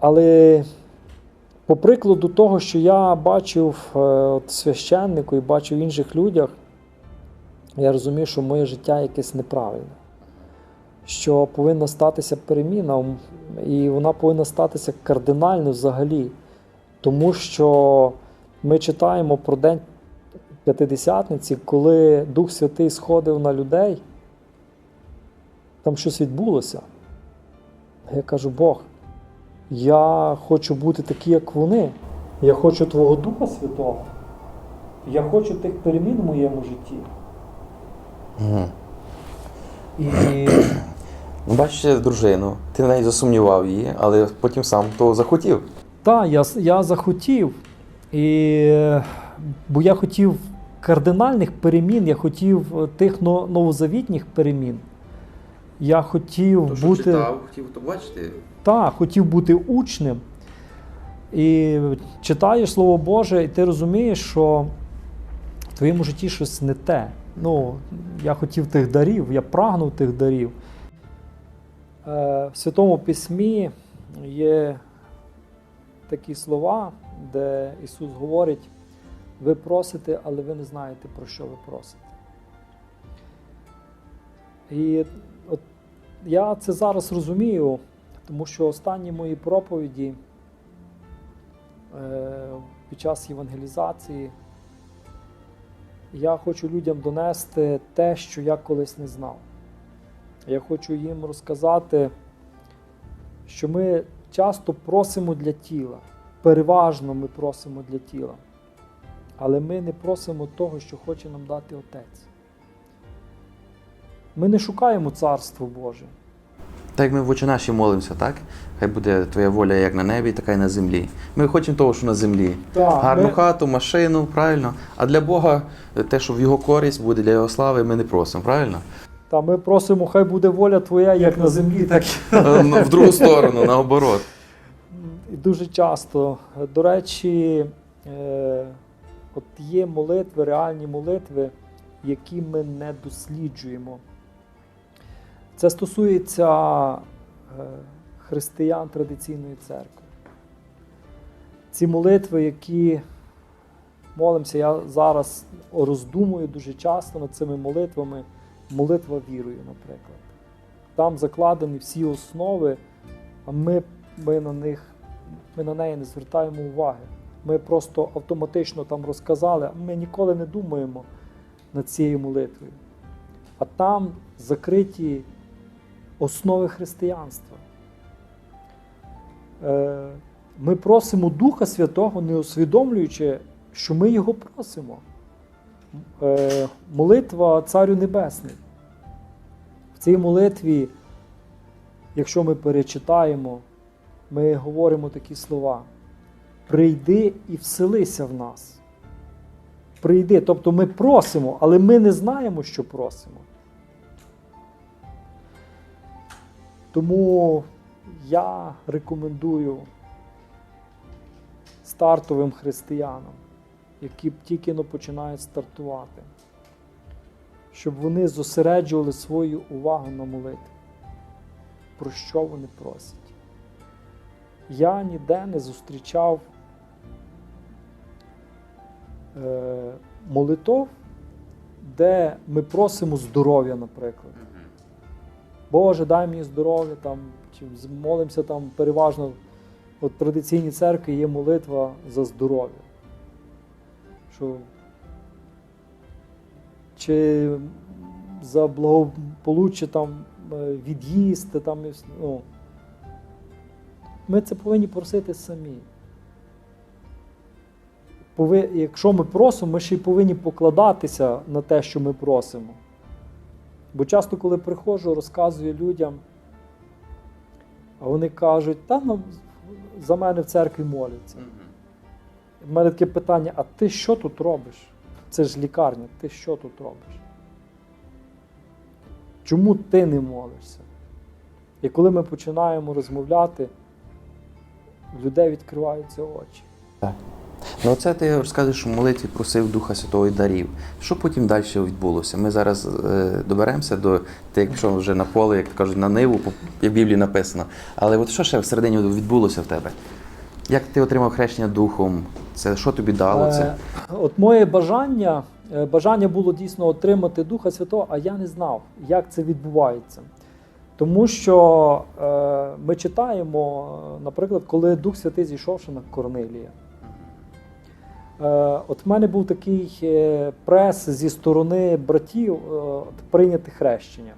Але по прикладу того, що я бачив е, от священнику і бачив в інших людях, я розумію, що моє життя якесь неправильне. Що повинна статися переміна, і вона повинна статися кардинально взагалі. Тому що ми читаємо про День П'ятидесятниці, коли Дух Святий сходив на людей, там щось відбулося. Я кажу, Бог, я хочу бути такий, як вони. Я хочу Твого Духа Святого. Я хочу тих перемін в моєму житті. Мгм. І Ну, Бачите, дружину, ти навіть засумнівав її, але потім сам того захотів. Так, я, я захотів. І, бо я хотів кардинальних перемін, я хотів е, тих новозавітніх перемін. Я хотів бути. хотів то бачити. Так, хотів бути учнем. І читаєш Слово Боже, і ти розумієш, що в твоєму житті щось не те. Ну, я хотів тих дарів, я прагнув тих дарів. Е, В Святому Письмі є такі слова, де Ісус говорить: ви просите, але ви не знаєте, про що ви просите. І я це зараз розумію, тому що останні мої проповіді е, під час євангелізації я хочу людям донести те, що я колись не знав. Я хочу їм розказати, що ми часто просимо для тіла, переважно ми просимо для тіла, але ми не просимо того, що хоче нам дати Отець. Ми не шукаємо Царство Боже. Так як ми в очі наші молимося, так? Хай буде твоя воля як на небі, така і на землі. Ми хочемо того, що на землі. Так, Гарну ми- хату, машину, правильно. А для Бога те, що в його користь буде для його слави, ми не просимо, правильно? Та ми просимо, хай буде воля Твоя як на землі, так і Е, ну, В другу сторону, наоборот. І дуже часто. До речі, е, от є молитви, реальні молитви, які ми не досліджуємо. Це стосується е, християн традиційної церкви. Ці молитви, які молимося, я зараз роздумую дуже часто над цими молитвами. Молитва вірою, наприклад. Там закладені всі основи, а ми, ми, на них, ми на неї не звертаємо уваги. Ми просто автоматично там розказали, а ми ніколи не думаємо над цією молитвою. А там закриті основи християнства. Е, Ми просимо Духа Святого, не усвідомлюючи, що ми його просимо. Е, Молитва Царю Небесний. В цій молитві, якщо ми перечитаємо, ми говоримо такі слова: прийди і вселися в нас. Прийди. Тобто ми просимо, але ми не знаємо, що просимо. Тому я рекомендую стартовим християнам, які тільки но починають стартувати, щоб вони зосереджували свою увагу на молитві. Про що вони просять? Я ніде не зустрічав е, молитов, де ми просимо здоров'я, наприклад. Боже, дай мені здоров'я, там, чи молимося там переважно. От традиційній церкві є молитва за здоров'я. Що чи за благополуччя там е, від'їсти, там, ну, ми це повинні просити самі. Якщо ми просимо, ми ще й повинні покладатися на те, що ми просимо. Бо часто, коли приходжу, розказую людям, а вони кажуть, та ну, за мене в церкві моляться. У мене таке питання: а ти що тут робиш? Це ж лікарня, ти що тут робиш? Чому ти не молишся? І коли ми починаємо розмовляти, в людей відкриваються очі. Ну, оце ти розказуєш, що молитві просив Духа Святого і дарів. Що потім далі відбулося? Ми зараз е, доберемося до ти як пішов вже на поле, як кажуть, на ниву, як в Біблії написано. Але от що ще всередині відбулося в тебе? Як ти отримав хрещення духом? Це що тобі дало це? Е, От моє бажання, е, бажання було дійсно отримати Духа Святого, а я не знав, як це відбувається. Тому що е, ми читаємо, наприклад, коли Дух Святий зійшовши на Корнилія. Е, от в мене був такий е, прес зі сторони братів е, прийняти хрещення.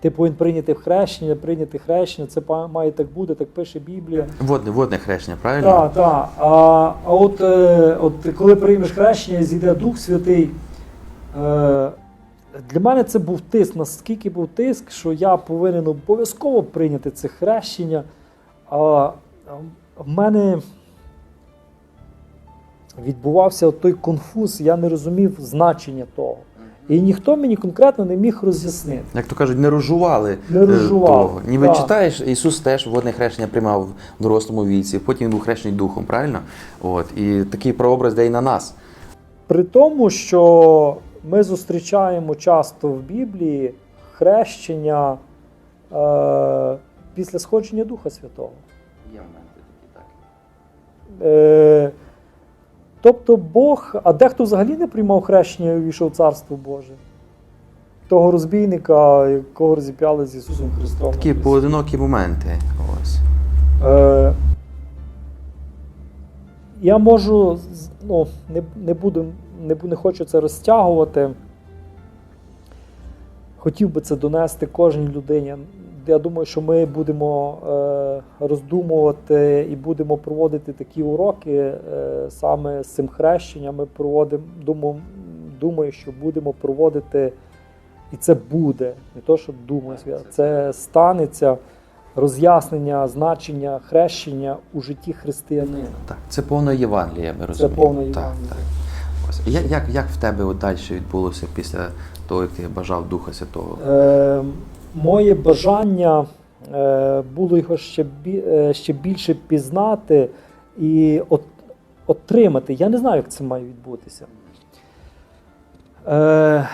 Ти повинен прийняти хрещення, прийняти хрещення, це має так бути, так пише Біблія. Водне, водне хрещення, правильно? Так, так. А, а от, от коли приймеш хрещення зійде Дух Святий, для мене це був тиск. Наскільки був тиск, що я повинен обов'язково прийняти це хрещення. А в мене відбувався той конфуз, я не розумів значення того. І ніхто мені конкретно не міг роз'яснити. Як то кажуть, не розжували. Не е, розжував, того. Ніби так. читаєш, Ісус теж водне хрещення приймав в дорослому віці, потім він був хрещений духом, правильно? От. І такий прообраз де й на нас. При тому, що ми зустрічаємо часто в Біблії хрещення е, після сходження Духа Святого. Е, тобто Бог, а дехто взагалі не приймав хрещення і увійшов в Царство Боже. Того розбійника, якого розіп'яли з Ісусом Христом. Такі поодинокі моменти. Ось. Е, я можу, ну, не, не буду, не, не хочу це розтягувати. Хотів би це донести кожній людині. Я думаю, що ми будемо е, роздумувати і будемо проводити такі уроки е, саме з цим хрещенням. Ми проводимо, думаю, думаю, що будемо проводити, і це буде. Не то, що думаю, це станеться роз'яснення значення хрещення у житті християнина. Так, це повна Євангелія, ми Це розуміємо. повна Так, Євангелія. так. Ось. Як, як, як в тебе от далі відбулося після того, як ти бажав Духа Святого? Е, моє бажання е, було його ще, е, ще більше пізнати і от, отримати. Я не знаю, як це має відбутися. Е,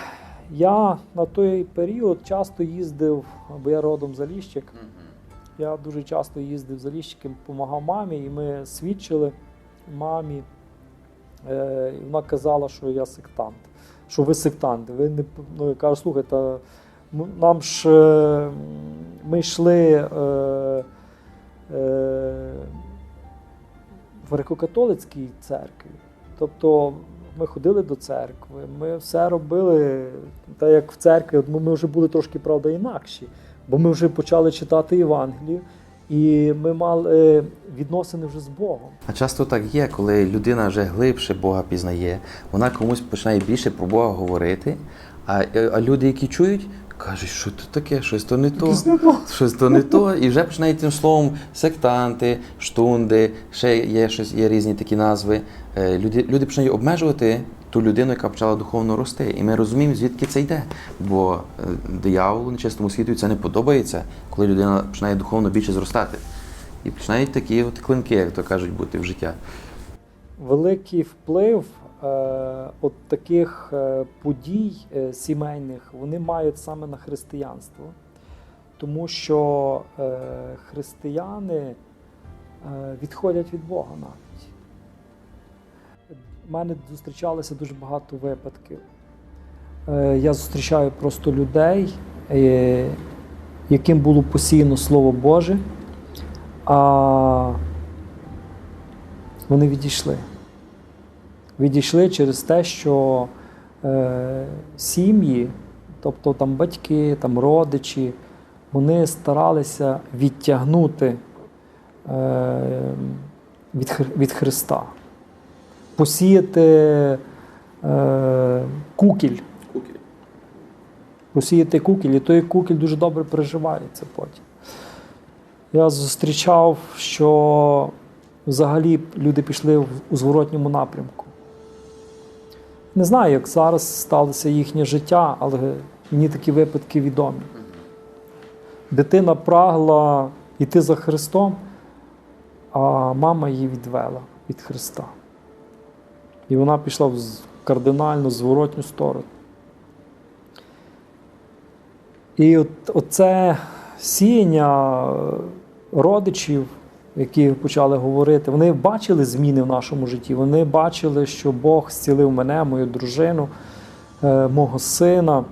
я на той період часто їздив, бо я родом Заліщик. Я дуже часто їздив за ліщиком, допомагав мамі, і ми свідчили мамі. Е, і вона казала, що я сектант. Що ви сектанти. Ви не ну, я кажу, слухайте, нам ж е, ми йшли е, е, в греко-католицькій церкві. Тобто ми ходили до церкви, ми все робили так, як в церкві. Ми вже були трошки, правда, інакші. Бо ми вже почали читати Євангелію, і ми мали е, відносини вже з Богом. А часто так є, коли людина вже глибше Бога пізнає, вона комусь починає більше про Бога говорити, а, а люди, які чують, кажуть, що то таке, щось то не то, щось то не то, і вже починають тим словом сектанти, штунди, ще є щось, є різні такі назви. Е, Люди, люди починають обмежувати ту людину, яка почала духовно рости. І ми розуміємо, звідки це йде. Бо е, дияволу, нечистому світу це не подобається, коли людина починає духовно більше зростати. І починають такі от клинки, як то кажуть, бути в життя. Великий вплив от таких е, подій е, сімейних вони мають саме на християнство, тому що е, християни е, відходять від Бога навіть. У мене зустрічалося дуже багато випадків. Е, Я зустрічаю просто людей, е, яким було посіяно Слово Боже, а вони відійшли. Відійшли через те, що е, сім'ї, тобто там батьки, там родичі, вони старалися відтягнути е, від, від Христа, посіяти е, кукіль. Посіяти кукіль, і той кукіль дуже добре переживається потім. Я зустрічав, що взагалі люди пішли у зворотньому напрямку. Не знаю, як зараз сталося їхнє життя, але мені такі випадки відомі. Дитина прагла йти за Христом, а мама її відвела. від Христа. І вона пішла в кардинально зворотню сторону. І от, оце сіяння родичів, які почали говорити, вони бачили зміни в нашому житті. Вони бачили, що Бог зцілив мене, мою дружину, е, мого сина,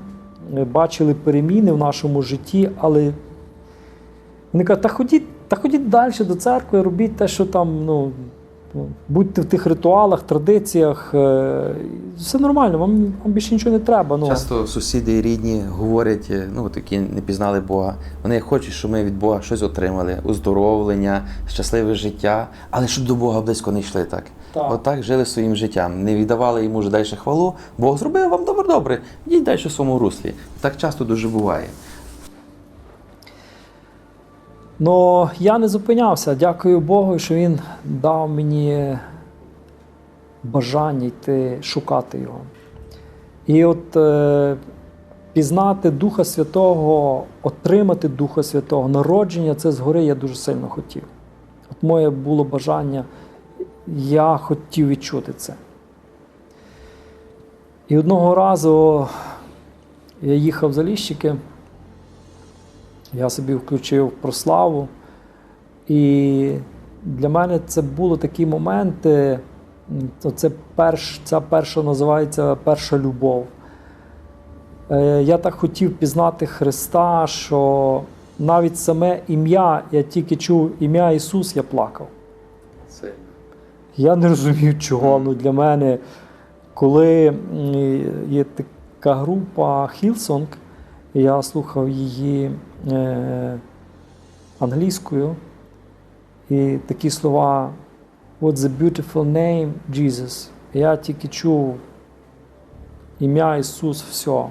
е, бачили переміни в нашому житті, але вони кажуть, та ходіть, та ходіть далі до церкви, робіть те, що там, ну, будьте в тих ритуалах, традиціях. е, Все нормально, вам, вам більше нічого не треба. Ну. Часто сусіди і рідні говорять, е, ну такі не пізнали Бога. Вони хочуть, щоб ми від Бога щось отримали, оздоровлення, щасливе життя, але щоб до Бога близько не йшли так. Так. Отак жили своїм життям, не віддавали йому вже далі хвалу. Бог зробив вам добре, добре. Йдіть далі в своєму руслі. Так часто дуже буває. Ну, я не зупинявся. Дякую Богу, що Він дав мені бажання йти шукати його. І от е, пізнати Духа Святого, отримати Духа Святого, народження це згори я дуже сильно хотів. От моє було бажання, я хотів відчути це. І одного разу я їхав за Ліщики, я собі включив прославу. І для мене це були такі моменти. Це перш, ця перша називається перша любов. Е, Я так хотів пізнати Христа, що навіть саме ім'я, я тільки чув ім'я Ісус, я плакав. Я не розумів, чого. Ну, для мене, коли є така група Hillsong, я слухав її е, англійською, і такі слова What's the beautiful name, Jesus. Я тільки чув ім'я Ісус, все.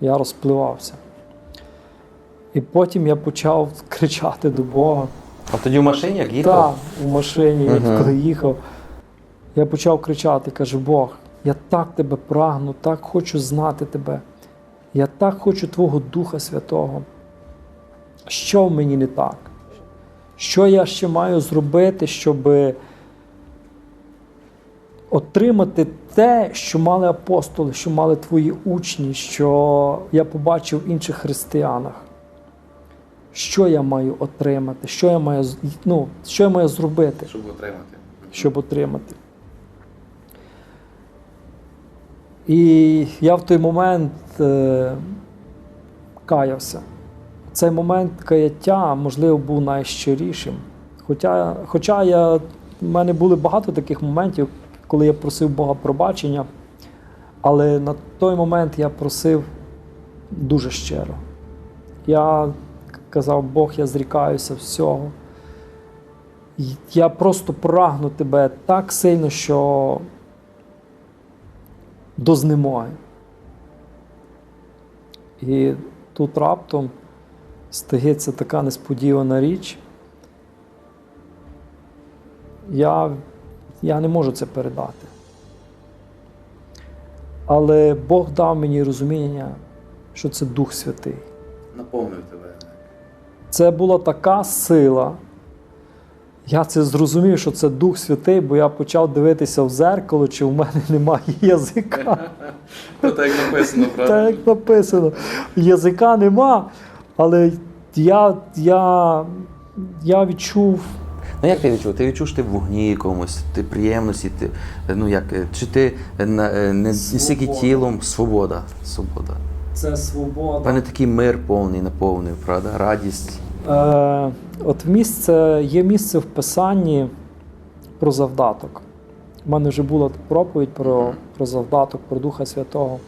Я розпливався. І потім я почав кричати до Бога. А тоді в машині як їхав? Так, у машині, я Мгм. коли їхав, я почав кричати, кажу, Бог, я так тебе прагну, так хочу знати тебе. Я так хочу Твого Духа Святого. Що в мені не так? Що я ще маю зробити, щоб отримати те, що мали апостоли, що мали твої учні, що я побачив в інших християнах? Що я маю отримати? Що я маю, ну, що я маю зробити? Щоб отримати. щоб отримати. І я в той момент е, каявся. Цей момент каяття, можливо, був найщирішим. Хоча, хоча я, в мене були багато таких моментів, коли я просив Бога пробачення, але на той момент я просив дуже щиро. Я казав, Бог, я зрікаюся всього. Я просто прагну тебе так сильно, що до знемоги. І тут раптом стається така несподівана річ. Я, я не можу це передати. Але Бог дав мені розуміння, що це Дух Святий. Наповнив тебе. Це була така сила. Я це зрозумів, що це Дух Святий, бо я почав дивитися в зеркало, чи в мене немає язика. То так як написано, Так як написано, язика нема, але я, я, я відчув. Ну як ти відчув? Ти відчув, що ти в вогні якомусь, ти приємності, ти, ну як, чи ти е, на- е, не стільки тілом, свобода. Свобода. Це свобода. У мене такий мир повний, наповнив, правда? Радість. Е, от місце, є місце в Писанні про завдаток. У мене вже була проповідь про, про завдаток, про Духа Святого.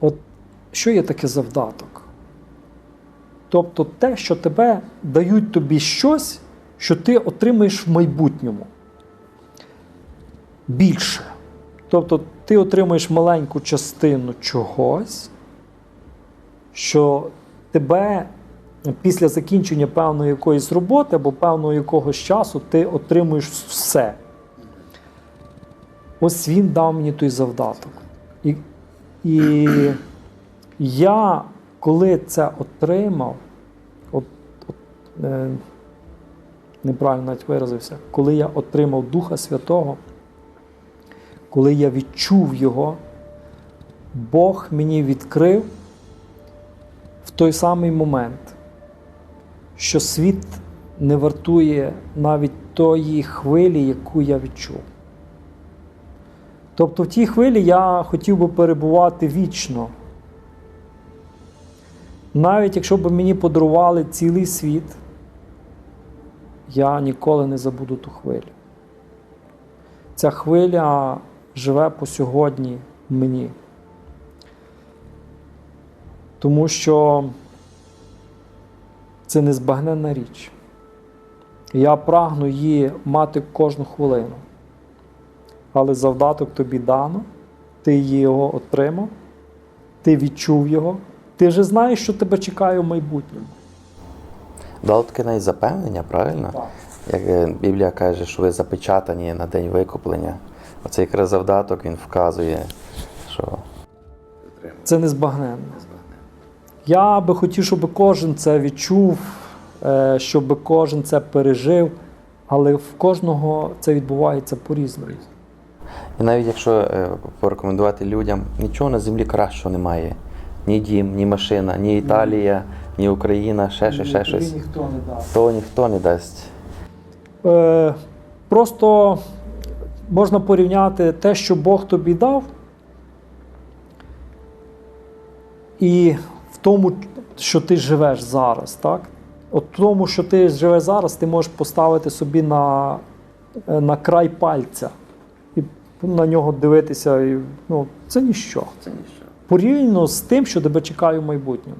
От що є таке завдаток? Тобто те, що тебе дають тобі щось, що ти отримаєш в майбутньому. Більше. Тобто ти отримаєш маленьку частину чогось, що тебе після закінчення певної якоїсь роботи або певного якогось часу ти отримуєш все. Ось він дав мені той завдаток. І, і я, коли це отримав, от, от, е, неправильно навіть виразився, коли я отримав Духа Святого, коли я відчув Його, Бог мені відкрив в той самий момент, що світ не вартує навіть тої хвилі, яку я відчув. Тобто в тій хвилі я хотів би перебувати вічно. Навіть якщо б мені подарували цілий світ, я ніколи не забуду ту хвилю. Ця хвиля живе по сьогодні мені. Тому що це незбагненна річ. Я прагну її мати кожну хвилину. Але завдаток тобі дано, ти її його отримав, ти відчув його, ти вже знаєш, що тебе чекає в майбутньому. Дало таке навіть запевнення, правильно? Так. Як е, Біблія каже, що ви запечатані на день викуплення. Оцей якраз завдаток він вказує, що Це незбагненно. Я би хотів, щоб кожен це відчув, е, щоб кожен це пережив, але в кожного це відбувається по-різному. І навіть якщо е, порекомендувати людям, нічого на землі кращого немає. Ні дім, ні машина, ні Італія, ні Україна, ще, ще, ще щось. ніхто не дасть. То ніхто не дасть. Е, просто можна порівняти те, що Бог тобі дав, і тому, що ти живеш зараз. Так? От тому, що ти живеш зараз, ти можеш поставити собі на, е, на край пальця і на нього дивитися. І, ну, це ніщо. Це ніщо. порівняно з тим, що тебе чекає в майбутньому.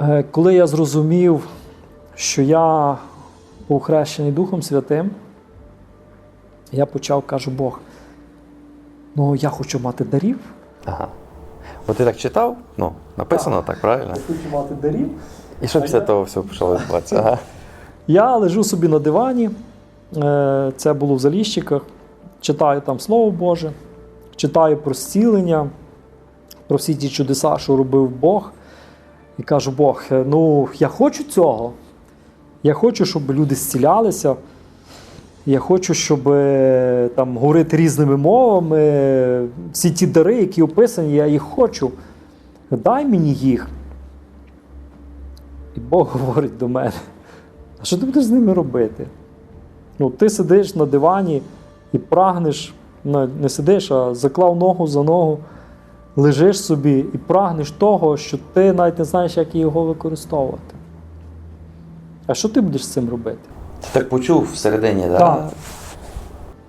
Е, Коли я зрозумів, що я був хрещений Духом Святим, я почав, кажу, Бог, ну я хочу мати дарів. Ага. От ти так читав? Ну, написано так, правильно? Хочу мати дарів. І що після того все почало відбуватися? Ага. Я лежу собі на дивані, е, це було в Заліщиках, читаю там Слово Боже, читаю про зцілення, про всі ті чудеса, що робив Бог. І кажу, Бог, е, ну я хочу цього. Я хочу, щоб люди зцілялися. Я хочу, щоб е, там говорити різними мовами. Всі ті дари, які описані, я їх хочу. Дай мені їх. І Бог говорить до мене. А що ти будеш з ними робити? Ну, ти сидиш на дивані і прагнеш, ну, не сидиш, а заклав ногу за ногу, лежиш собі і прагнеш того, що ти навіть не знаєш, як його використовувати. А що ти будеш з цим робити? Ти так почув всередині, так? Так.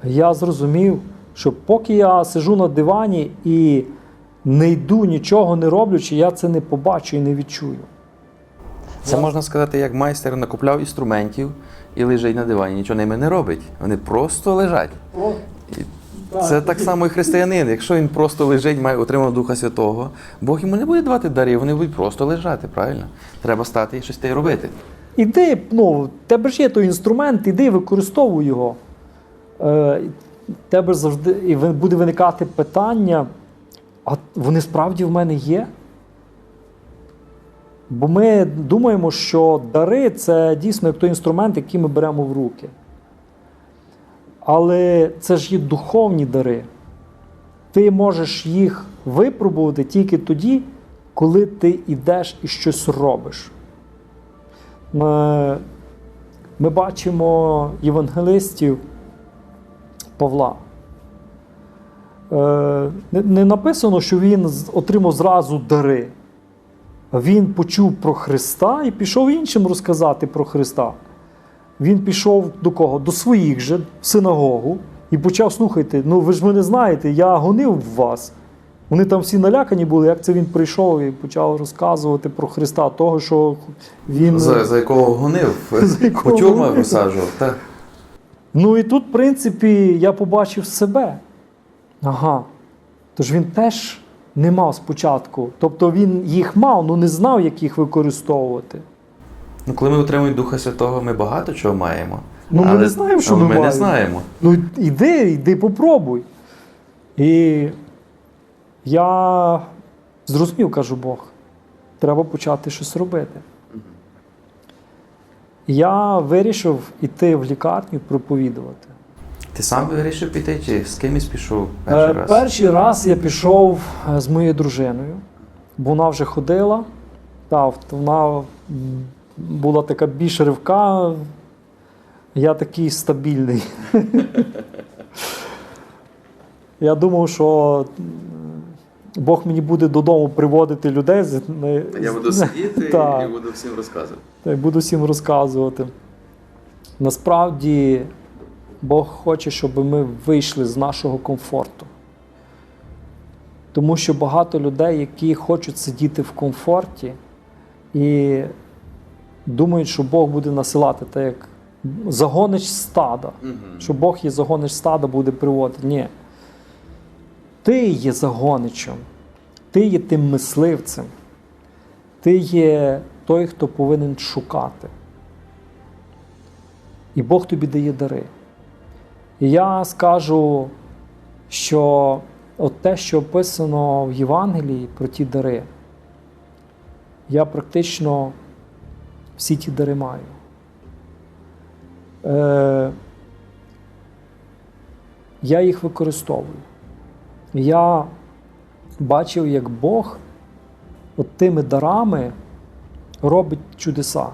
Я зрозумів, що поки я сижу на дивані і не йду, нічого не роблячи, я це не побачу і не відчую. Це можна сказати, як майстер накупляв інструментів і лежить на дивані, нічого ними не робить. Вони просто лежать. І Це так само і християнин. Якщо він просто лежить, має отримав Духа Святого, Бог йому не буде давати дарів, вони будуть просто лежати, правильно? Треба стати і щось те робити. Іди, ну, тебе ж є той інструмент, іди використовуй його. Е, тебе завжди і буде виникати питання, а вони справді в мене є? Бо ми думаємо, що дари це дійсно як той інструмент, який ми беремо в руки. Але це ж є духовні дари. Ти можеш їх випробувати тільки тоді, коли ти йдеш і щось робиш. Ми, ми бачимо євангелистів Павла. Е, не, написано, що він отримав зразу дари. Він почув про Христа і пішов іншим розказати про Христа. Він пішов до кого? До своїх же в синагогу і почав слухайте, ну ви ж мене знаєте, я гонив вас. Вони там всі налякані були, як це він прийшов і почав розказувати про Христа, того, що він. За, за якого гонив, За якого по тюрмах гонив. розсаджував. Та. Ну і тут, в принципі, я побачив себе. Ага. Тож він теж не мав спочатку. Тобто він їх мав, але не знав, як їх використовувати. Ну, коли ми отримуємо Духа Святого, ми багато чого маємо. Ну, ми не знаємо, що але ми ми не знаємо. Ну, іди, іди, попробуй. І я зрозумів, кажу Бог, треба почати щось робити. Я вирішив іти в лікарню проповідувати. Ти сам вирішив піти чи з кимось пішов перший Е, раз? Перший раз я пішов е, з моєю дружиною, бо вона вже ходила. Та, вона була така більш ривка, я такий стабільний. Я думав, що Бог мені буде додому приводити людей. з- не- Так. і буду всім розказувати. та буду всім розказувати. Насправді Бог хоче, щоб ми вийшли з нашого комфорту. Тому що багато людей, які хочуть сидіти в комфорті і думають, що Бог буде насилати, так як загонич стада, що Бог є загонич стада, буде приводити. Ні. Ти є загоничем, ти є тим мисливцем. Ти є той, хто повинен шукати. І Бог тобі дає дари. І я скажу, що от те, що описано в Євангелії про ті дари, я практично всі ті дари маю. Е, я їх використовую. Я бачив, як Бог от тими дарами робить чудеса.